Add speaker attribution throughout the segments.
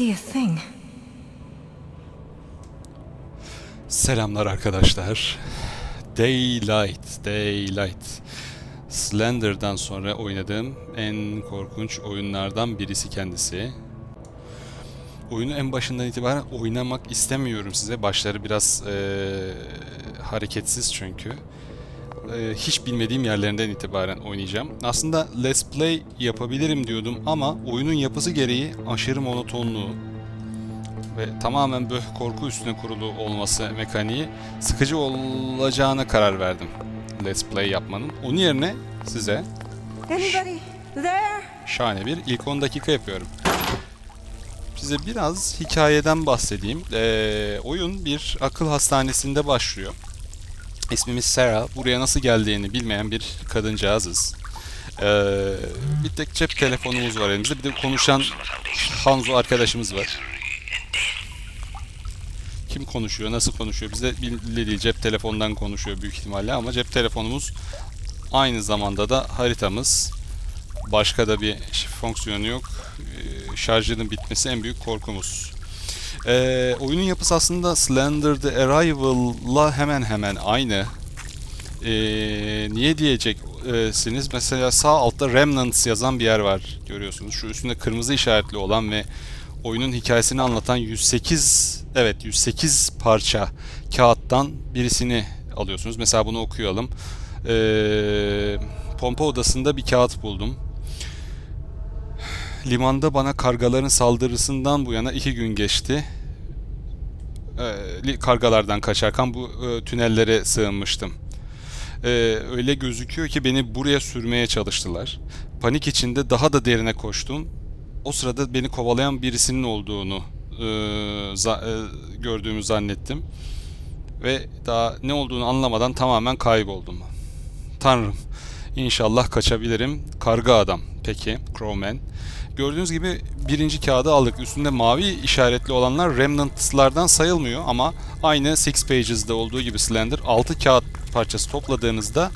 Speaker 1: see a thing.
Speaker 2: Selamlar arkadaşlar. Daylight, Daylight. Slender'dan sonra oynadığım en korkunç oyunlardan birisi kendisi. Oyunu en başından itibaren oynamak istemiyorum size. Başları biraz eee, hareketsiz çünkü. Eee, hiç bilmediğim yerlerinden itibaren oynayacağım. Aslında Let's Play yapabilirim diyordum ama oyunun yapısı gereği aşırı monotonluğu, ve tamamen böyle korku üstüne kurulu olması mekaniği sıkıcı olacağına karar verdim. Let's Play yapmanın. Onun yerine size şahane bir ilk 10 dakika yapıyorum. Size biraz hikayeden bahsedeyim. Ee, oyun bir akıl hastanesinde başlıyor. İsmimiz Sarah. Buraya nasıl geldiğini bilmeyen bir kadıncağızız. Ee, bir tek cep telefonumuz var elimizde. Bir de konuşan Hanzo arkadaşımız var. Kim konuşuyor, nasıl konuşuyor bize belli değil. Cep telefondan konuşuyor büyük ihtimalle ama cep telefonumuz aynı zamanda da haritamız. Başka da bir ş- fonksiyonu yok. Ee, şarjının bitmesi en büyük korkumuz. Ee, oyunun yapısı aslında Slender The Arrival'la hemen hemen aynı. Ee, niye diyeceksiniz? Mesela sağ altta Remnants yazan bir yer var görüyorsunuz. Şu üstünde kırmızı işaretli olan ve oyunun hikayesini anlatan 108 evet 108 parça kağıttan birisini alıyorsunuz. Mesela bunu okuyalım. Ee, pompa odasında bir kağıt buldum. Limanda bana kargaların saldırısından bu yana iki gün geçti. Ee, kargalardan kaçarken bu e, tünellere sığınmıştım. Ee, öyle gözüküyor ki beni buraya sürmeye çalıştılar. Panik içinde daha da derine koştum. O sırada beni kovalayan birisinin olduğunu e, za- e, gördüğümü zannettim. Ve daha ne olduğunu anlamadan tamamen kayboldum. Tanrım, inşallah kaçabilirim. Karga adam. Peki, Crowman. Gördüğünüz gibi birinci kağıdı aldık. Üstünde mavi işaretli olanlar Remnants'lardan sayılmıyor ama aynı Six Pages'da olduğu gibi Slender 6 kağıt parçası topladığınızda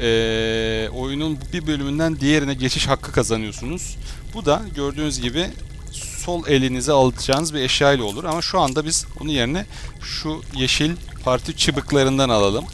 Speaker 2: eee, oyunun bir bölümünden diğerine geçiş hakkı kazanıyorsunuz. Bu da gördüğünüz gibi sol elinize alacağınız bir eşya ile olur ama şu anda biz onun yerine şu yeşil parti çubuklarından alalım.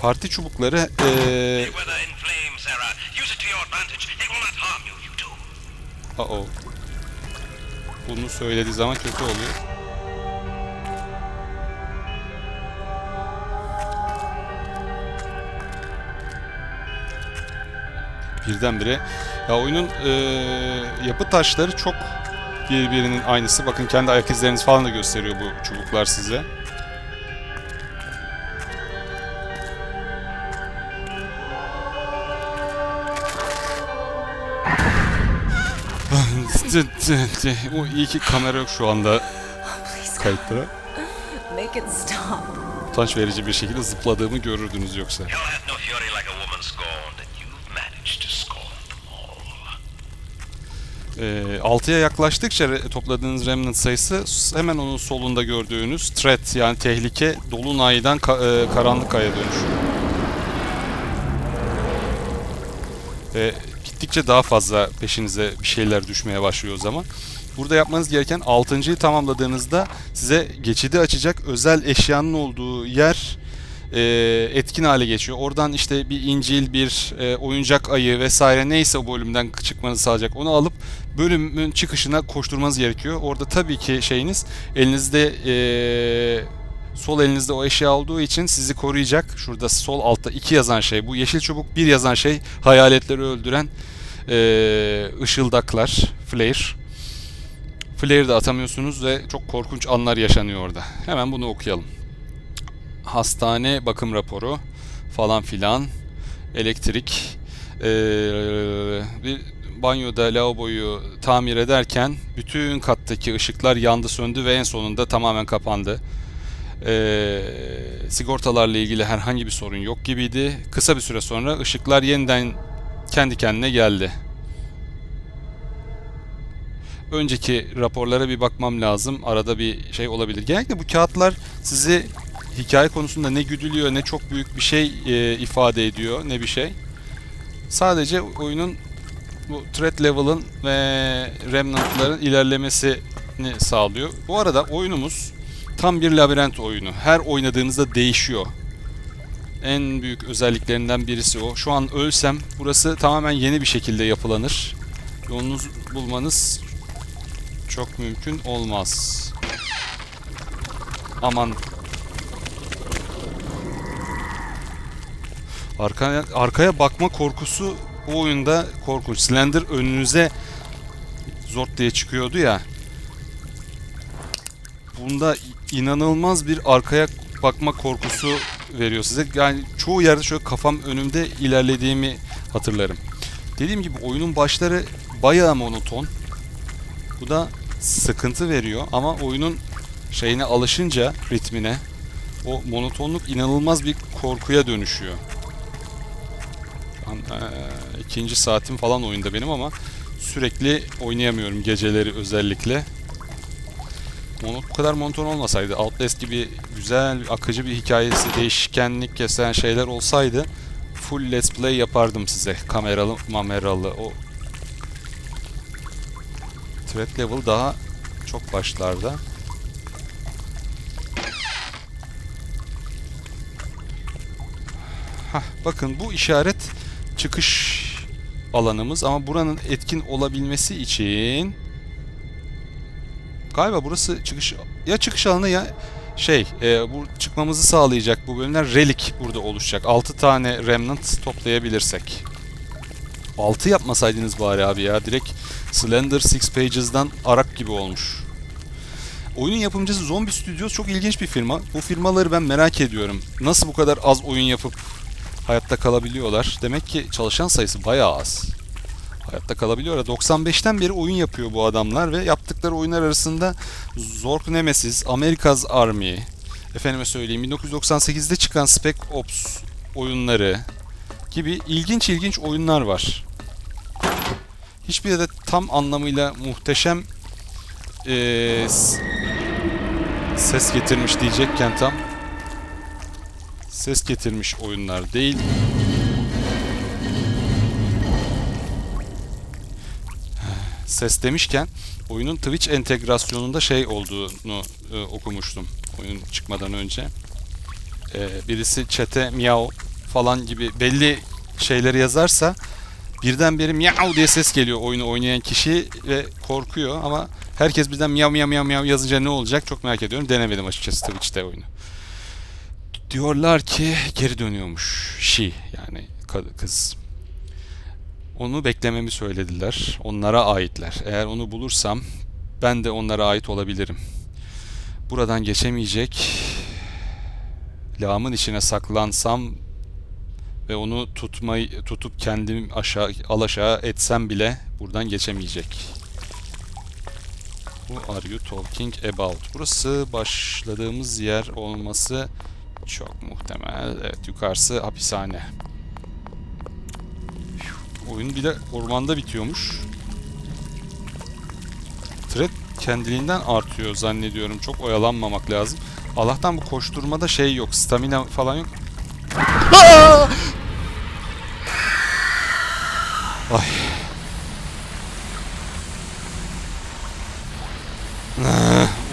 Speaker 2: Parti çubukları
Speaker 3: Weather
Speaker 2: Uh-oh. Bunu söylediği zaman kötü oluyor. Birdenbire ya oyunun eee, yapı taşları çok birbirinin aynısı. Bakın kendi ayak izleriniz falan da gösteriyor bu çubuklar size. O iyi ki kamera yok şu anda
Speaker 1: stop.
Speaker 2: Utanç verici bir şekilde zıpladığımı görürdünüz yoksa.
Speaker 3: You'll have no fury like a woman scorned, and you've managed to scorn them all.
Speaker 2: Ee, 6'ya yaklaştıkça topladığınız remnant sayısı hemen onun solunda gördüğünüz threat yani tehlike dolunaydan ka- e, karanlık aya dönüşüyor. Ve gittikçe daha fazla peşinize bir şeyler düşmeye başlıyor o zaman. Burada yapmanız gereken 6.yı tamamladığınızda size geçidi açacak özel eşyanın olduğu yer e, etkin hale geçiyor. Oradan işte bir incil, bir e, oyuncak ayı vesaire neyse o bölümden çıkmanızı sağlayacak. Onu alıp bölümün çıkışına koşturmanız gerekiyor. Orada tabii ki şeyiniz elinizde e, sol elinizde o eşya olduğu için sizi koruyacak. Şurada sol altta 2 yazan şey. Bu yeşil çubuk 1 yazan şey hayaletleri öldüren e, ışıldaklar, flare. Flare de atamıyorsunuz ve çok korkunç anlar yaşanıyor orada. Hemen bunu okuyalım hastane bakım raporu falan filan, elektrik, eee, bir banyoda lavaboyu tamir ederken bütün kattaki ışıklar yandı söndü ve en sonunda tamamen kapandı. Eee, sigortalarla ilgili herhangi bir sorun yok gibiydi. Kısa bir süre sonra ışıklar yeniden kendi kendine geldi. Önceki raporlara bir bakmam lazım. Arada bir şey olabilir. Genellikle bu kağıtlar sizi hikaye konusunda ne güdülüyor ne çok büyük bir şey e, ifade ediyor ne bir şey. Sadece oyunun bu threat level'ın ve remnant'ların ilerlemesi hareketini sağlıyor. Bu arada oyunumuz tam bir labirent oyunu. Her oynadığınızda değişiyor. En büyük özelliklerinden birisi o. Şu an ölsem burası tamamen yeni bir şekilde yapılanır. Yolunuz bulmanız çok mümkün olmaz. Aman. Arkaya, arkaya bakma korkusu o oyunda korkunç. Slender önünüze zort diye çıkıyordu ya. Bunda inanılmaz bir arkaya bakma korkusu veriyor size. Yani çoğu yerde şöyle kafam önümde ilerlediğimi hatırlarım. Dediğim gibi oyunun başları bayağı monoton. Bu da sıkıntı veriyor ama oyunun şeyine alışınca ritmine o monotonluk inanılmaz bir korkuya dönüşüyor. Şu an saatim falan oyunda benim ama sürekli oynayamıyorum geceleri özellikle. Mono, bu kadar monoton olmasaydı, Outlast gibi güzel, akıcı bir hikayesi, değişkenlik kesen şeyler olsaydı full let's play yapardım size. Kameralı, mameralı. O threat level daha çok başlarda. Hah, bakın bu işaret çıkış alanımız ama buranın etkin olabilmesi için galiba burası çıkış ya çıkış alanı ya şey e, bu çıkmamızı sağlayacak bu bölümler relik burada oluşacak. 6 tane remnant toplayabilirsek. 6 yapmasaydınız bari abi ya. Direkt Slender Six Pages'dan arak gibi olmuş. Oyunun yapımcısı Zombie Studios çok ilginç bir firma. Bu firmaları ben merak ediyorum. Nasıl bu kadar az oyun yapıp hayatta kalabiliyorlar? Demek ki çalışan sayısı bayağı az. Hayatta kalabiliyorlar. 95'ten beri oyun yapıyor bu adamlar ve yaptıkları oyunlar arasında Zork Nemesis, America's Army, efendime söyleyeyim 1998'de çıkan Spec Ops oyunları gibi ilginç ilginç oyunlar var. Hiçbiri de tam anlamıyla muhteşem eee, s- ses getirmiş diyecekken tam ses getirmiş oyunlar değil. Ses demişken oyunun Twitch entegrasyonunda şey olduğunu e, okumuştum oyun çıkmadan önce. E, birisi chat'e miyav falan gibi belli şeyleri yazarsa birdenbire miyav diye ses geliyor oyunu oynayan kişi ve korkuyor ama herkes birden miyav miyav miyav miyav yazınca ne olacak çok merak ediyorum. Denemedim açıkçası Twitch'te oyunu. Diyorlar ki geri dönüyormuş. She yani kız. Onu beklememi söylediler. Onlara aitler. Eğer onu bulursam ben de onlara ait olabilirim. Buradan geçemeyecek. Lağımın içine saklansam ve onu tutmayı tutup kendim aşağı alaşağı etsem bile buradan geçemeyecek. Who are you talking about? Burası başladığımız yer olması çok muhtemel. Evet yukarısı hapishane. Oyun bir de ormanda bitiyormuş. Thread kendiliğinden artıyor zannediyorum. Çok oyalanmamak lazım. Allah'tan bu koşturmada şey yok. Stamina falan yok. Ay.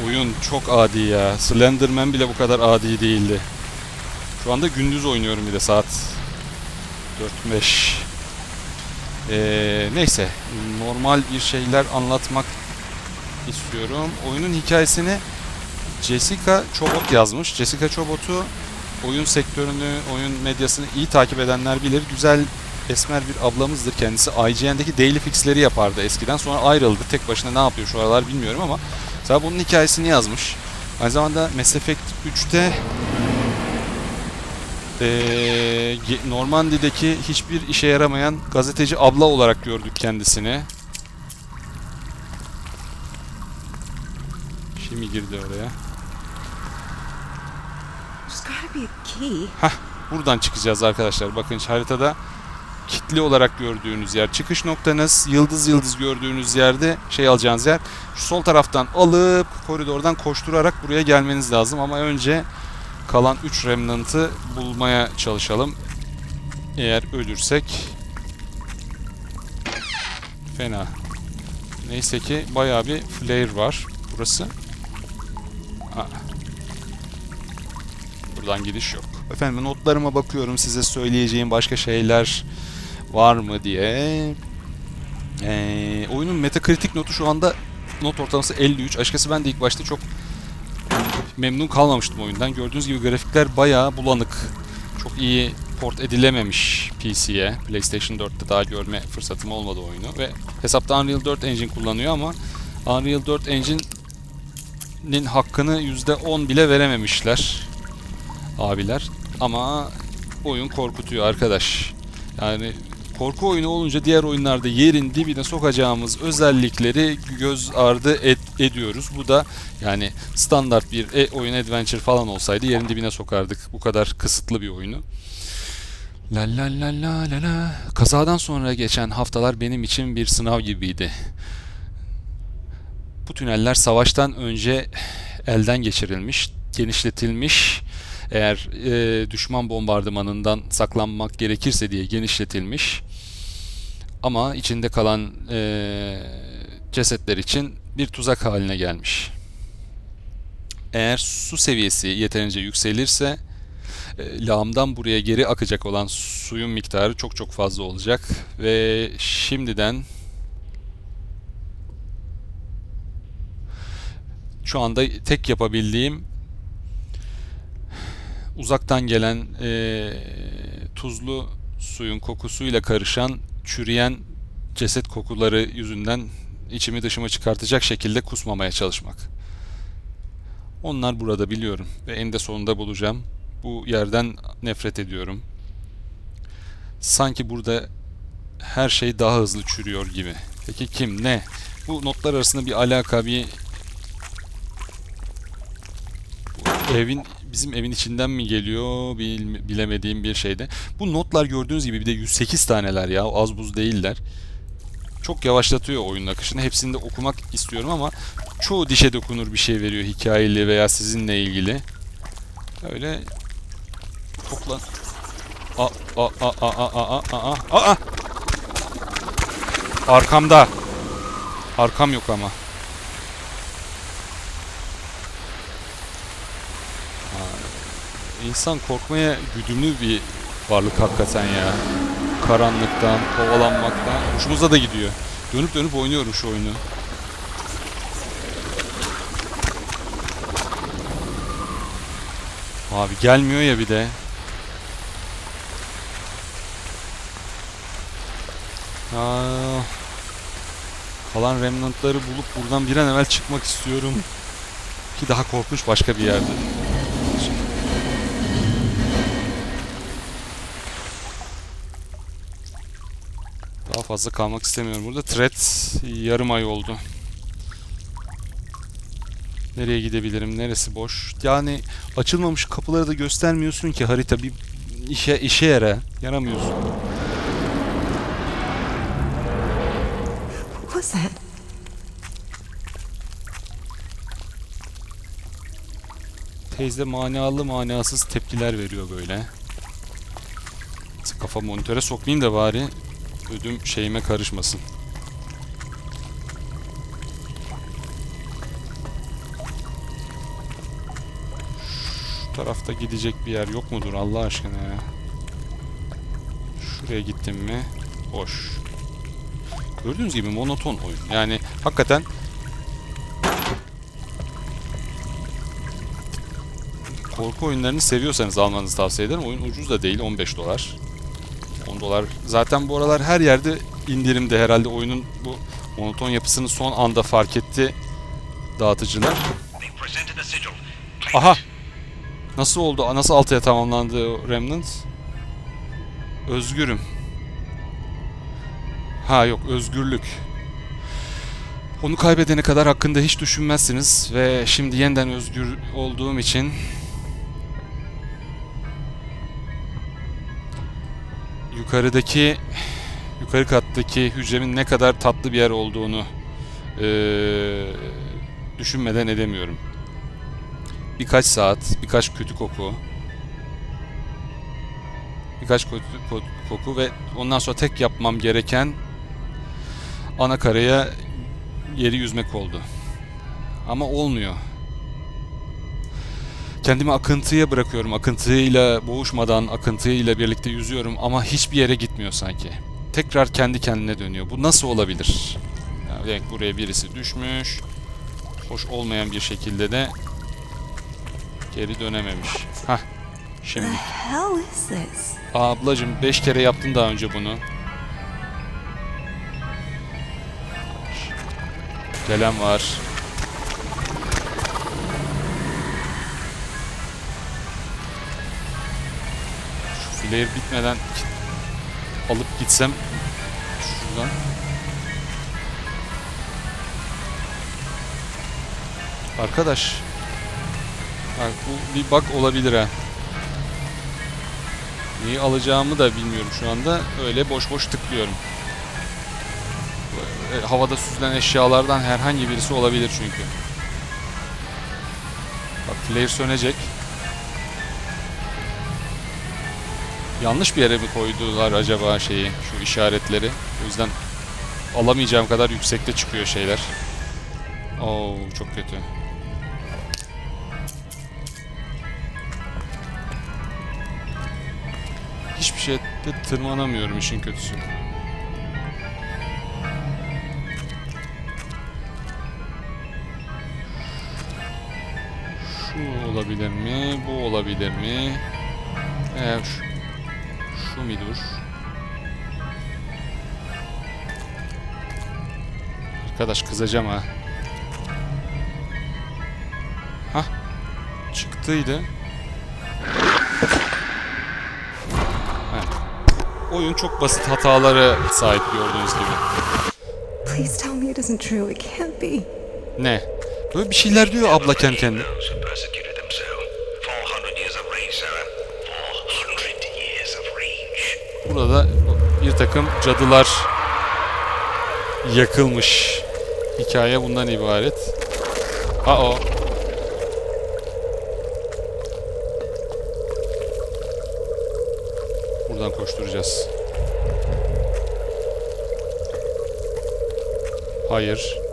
Speaker 2: Oyun çok adi ya. Slenderman bile bu kadar adi değildi. Şu anda gündüz oynuyorum bir de saat 4-5. Ee, neyse normal bir şeyler anlatmak istiyorum. Oyunun hikayesini Jessica Chobot yazmış. Jessica Chobot'u oyun sektörünü, oyun medyasını iyi takip edenler bilir. Güzel esmer bir ablamızdır kendisi. IGN'deki daily fix'leri yapardı eskiden. Sonra ayrıldı. Tek başına ne yapıyor şu aralar bilmiyorum ama mesela bunun hikayesini yazmış. Aynı zamanda Mass Effect 3'te ee, Normandi'deki hiçbir işe yaramayan gazeteci abla olarak gördük kendisini. Şimdi girdi oraya.
Speaker 1: There's gotta be a key.
Speaker 2: Hah, buradan çıkacağız arkadaşlar. Bakın haritada kitli olarak gördüğünüz yer. Çıkış noktanız yıldız yıldız gördüğünüz yerde şey alacağınız yer. Şu sol taraftan alıp koridordan koşturarak buraya gelmeniz lazım. Ama önce kalan 3 remnant'ı bulmaya çalışalım. Eğer ölürsek fena. Neyse ki bayağı bir flare var burası? Ha. Buradan gidiş yok. Efendim notlarıma bakıyorum size söyleyeceğim başka şeyler var mı diye. Ee, oyunun metakritik notu şu anda not ortalaması 53. Açıkçası ben de ilk başta çok memnun kalmamıştım oyundan. Gördüğünüz gibi grafikler bayağı bulanık. Çok iyi port edilememiş PC'ye. PlayStation 4'te daha görme fırsatım olmadı oyunu ve hesapta Unreal 4 Engine kullanıyor ama Unreal 4 Engine'nin hakkını %10 bile verememişler abiler. Ama oyun korkutuyor arkadaş. Yani korku oyunu olunca diğer oyunlarda yerin dibine sokacağımız özellikleri göz ardı et- ediyoruz. Bu da yani standart bir e- oyun adventure falan olsaydı yerin dibine sokardık bu kadar kısıtlı bir oyunu. La la la la la la. Kazadan sonra geçen haftalar benim için bir sınav gibiydi. Bu tüneller savaştan önce elden geçirilmiş, genişletilmiş. Eğer e, düşman bombardımanından saklanmak gerekirse diye genişletilmiş. Ama içinde kalan e, cesetler için bir tuzak haline gelmiş. Eğer su seviyesi yeterince yükselirse e, lağımdan buraya geri akacak olan suyun miktarı çok çok fazla olacak ve şimdiden şu anda tek yapabildiğim uzaktan gelen e, tuzlu suyun kokusuyla karışan çürüyen ceset kokuları yüzünden içimi dışıma çıkartacak şekilde kusmamaya çalışmak. Onlar burada biliyorum ve eninde sonunda bulacağım. Bu yerden nefret ediyorum. Sanki burada her şey daha hızlı çürüyor gibi. Peki kim, ne? Bu notlar arasında bir alaka, bir Bu evin bizim evin içinden mi geliyor bil- bilemediğim bir şeyde. Bu notlar gördüğünüz gibi bir de 108 taneler ya az buz değiller. Çok yavaşlatıyor oyunun akışını. Hepsini de okumak istiyorum ama çoğu dişe dokunur bir şey veriyor hikayeli veya sizinle ilgili. Öyle toplan. A a a a a a a a a Arkamda. Arkam yok ama. İnsan korkmaya güdümlü bir varlık hakikaten ya. Karanlıktan, kovalanmaktan. Hoşumuza da gidiyor. Dönüp dönüp oynuyorum şu oyunu. Abi gelmiyor ya bir de. Aa, kalan remnantları bulup buradan bir an evvel çıkmak istiyorum. Ki daha korkunç başka bir yerde. Daha fazla kalmak istemiyorum burada. Threat yarım ay oldu. Nereye gidebilirim? Neresi boş? Yani açılmamış kapıları da göstermiyorsun ki harita bir işe işe yara. Yaramıyorsun.
Speaker 1: What was that?
Speaker 2: Teyze manalı manasız tepkiler veriyor böyle. Kafa monitöre sokmayayım da bari ödüm şeyime karışmasın. Şu tarafta gidecek bir yer yok mudur Allah aşkına ya? Şuraya gittim mi? Boş. Gördüğünüz gibi monoton oyun. Yani hakikaten korku oyunlarını seviyorsanız almanızı tavsiye ederim. Oyun ucuz da değil 15 dolar. 10 dolar. Zaten bu aralar her yerde indirimde herhalde oyunun bu monoton yapısını son anda fark etti dağıtıcılar. Aha! Nasıl oldu? Nasıl altıya tamamlandı Remnant? Özgürüm. Ha yok özgürlük. Onu kaybedene kadar hakkında hiç düşünmezsiniz ve şimdi yeniden özgür olduğum için yukarıdaki yukarı kattaki hücremin ne kadar tatlı bir yer olduğunu eee, düşünmeden edemiyorum. Birkaç saat, birkaç kötü koku, birkaç kötü ko- koku ve ondan sonra tek yapmam gereken ana karaya geri yüzmek oldu. Ama olmuyor. Kendimi akıntıya bırakıyorum. Akıntıyla boğuşmadan akıntıyla birlikte yüzüyorum ama hiçbir yere gitmiyor sanki. Tekrar kendi kendine dönüyor. Bu nasıl olabilir? Yani buraya birisi düşmüş. Hoş olmayan bir şekilde de geri dönememiş. Hah. Şimdi. Aa, ablacım 5 kere yaptın daha önce bunu. Gelen var. Flare bitmeden alıp gitsem şuradan. Arkadaş. Bak bu bir bug olabilir ha. Neyi alacağımı da bilmiyorum şu anda. Öyle boş boş tıklıyorum. E, Havada süzülen eşyalardan herhangi birisi olabilir çünkü. Bak flare sönecek. Yanlış bir yere mi koydular acaba şeyi, şu işaretleri? O yüzden alamayacağım kadar yüksekte çıkıyor şeyler. Oo çok kötü. Hiçbir şeyde tırmanamıyorum işin kötüsü. Şu olabilir mi? Bu olabilir mi? Ee, şu, şu midur? Arkadaş kızacağım ha. Hah. Çıktıydı. Oyun çok basit hatalara sahip gördüğünüz gibi.
Speaker 1: Please tell me it isn't true. It can't be.
Speaker 2: Ne? Böyle bir şeyler diyor abla kendi kendine. Burada bir takım cadılar yakılmış. Hikaye bundan ibaret. Aa. Buradan koşturacağız. Hayır.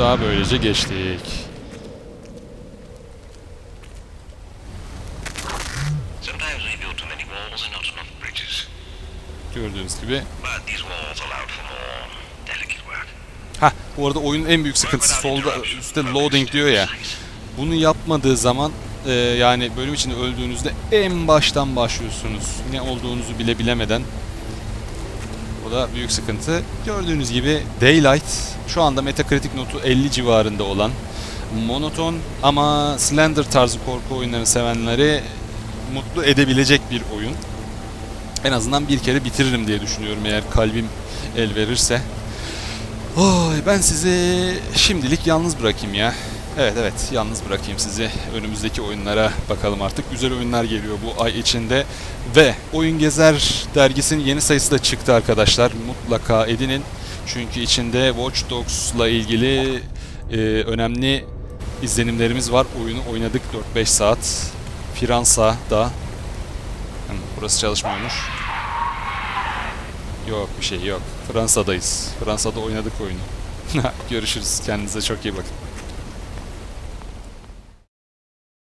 Speaker 2: Daha böylece geçtik. Gördüğünüz gibi. Ha, bu arada oyunun en büyük sıkıntısı solda üstte loading diyor ya. Bunu yapmadığı zaman e, yani bölüm içinde öldüğünüzde en baştan başlıyorsunuz. Ne olduğunuzu bile bilemeden. Da büyük sıkıntı. Gördüğünüz gibi Daylight şu anda Metacritic notu 50 civarında olan monoton ama Slender tarzı korku oyunlarını sevenleri mutlu edebilecek bir oyun. En azından bir kere bitiririm diye düşünüyorum eğer kalbim el verirse. Oy, ben sizi şimdilik yalnız bırakayım ya. Evet evet yalnız bırakayım sizi. Önümüzdeki oyunlara bakalım artık. Güzel oyunlar geliyor bu ay içinde. Ve Oyun Gezer dergisinin yeni sayısı da çıktı arkadaşlar. Mutlaka edinin. Çünkü içinde Watch Dogs'la ilgili e, önemli izlenimlerimiz var. Oyunu oynadık 4-5 saat. Fransa'da. Burası çalışmıyormuş. Yok bir şey yok. Fransa'dayız. Fransa'da oynadık oyunu. Görüşürüz. Kendinize çok iyi bakın.